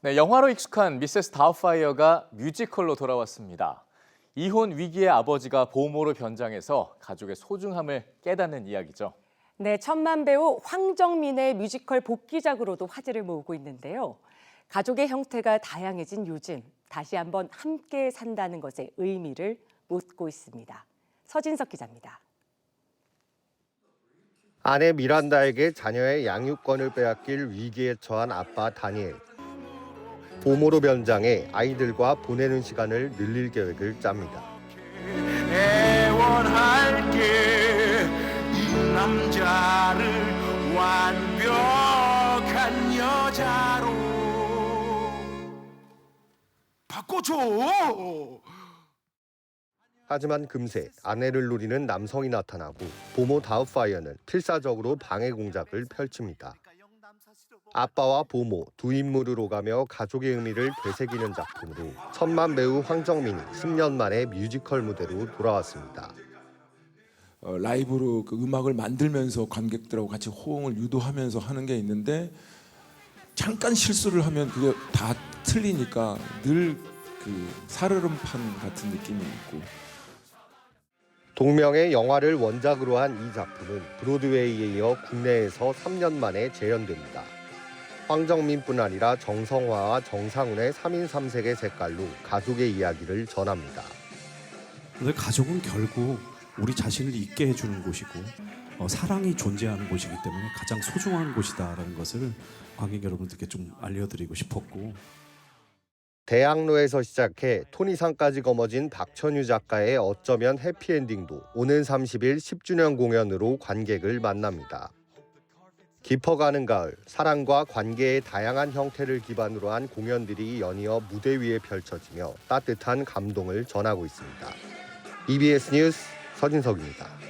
네, 영화로 익숙한 미세스 다우파이어가 뮤지컬로 돌아왔습니다. 이혼 위기의 아버지가 보모로 변장해서 가족의 소중함을 깨닫는 이야기죠. 네, 천만 배우 황정민의 뮤지컬 복귀작으로도 화제를 모으고 있는데요. 가족의 형태가 다양해진 요즘 다시 한번 함께 산다는 것의 의미를 묻고 있습니다. 서진석 기자입니다. 아내 미란다에게 자녀의 양육권을 빼앗길 위기에 처한 아빠 다니엘. 보모로 변장해 아이들과 보내는 시간을 늘릴 계획을 짭니다. 애원할게 이 남자를 완벽한 여자로 바꿔줘 하지만 금세 아내를 노리는 남성이 나타나고 보모 다우파이어는 필사적으로 방해 공작을 펼칩니다. 아빠와 보모 두 인물을 오가며 가족의 의미를 되새기는 작품으로 천만 배우 황정민이 10년 만에 뮤지컬 무대로 돌아왔습니다. 어, 라이브로 그 음악을 만들면서 관객들하고 같이 호응을 유도하면서 하는 게 있는데 잠깐 실수를 하면 그게 다 틀리니까 늘그 살얼음판 같은 느낌이 있고 동명의 영화를 원작으로 한 이 작품은 브로드웨이에 이어 국내에서 3년 만에 재현됩니다. 황정민뿐 아니라 정성화와 정상훈의 3인 3색의 색깔로 가족의 이야기를 전합니다. 근데 가족은 결국 우리 자신을 있게 해주는 곳이고 어, 사랑이 존재하는 곳이기 때문에 가장 소중한 곳이다라는 것을 관객 여러분들께 좀 알려드리고 싶었고 대학로에서 시작해 토니상까지 거머쥔 박천유 작가의 어쩌면 해피엔딩도 오는 30일 10주년 공연으로 관객을 만납니다. 깊어가는 가을, 사랑과 관계의 다양한 형태를 기반으로 한 공연들이 연이어 무대 위에 펼쳐지며 따뜻한 감동을 전하고 있습니다. EBS 뉴스 서진석입니다.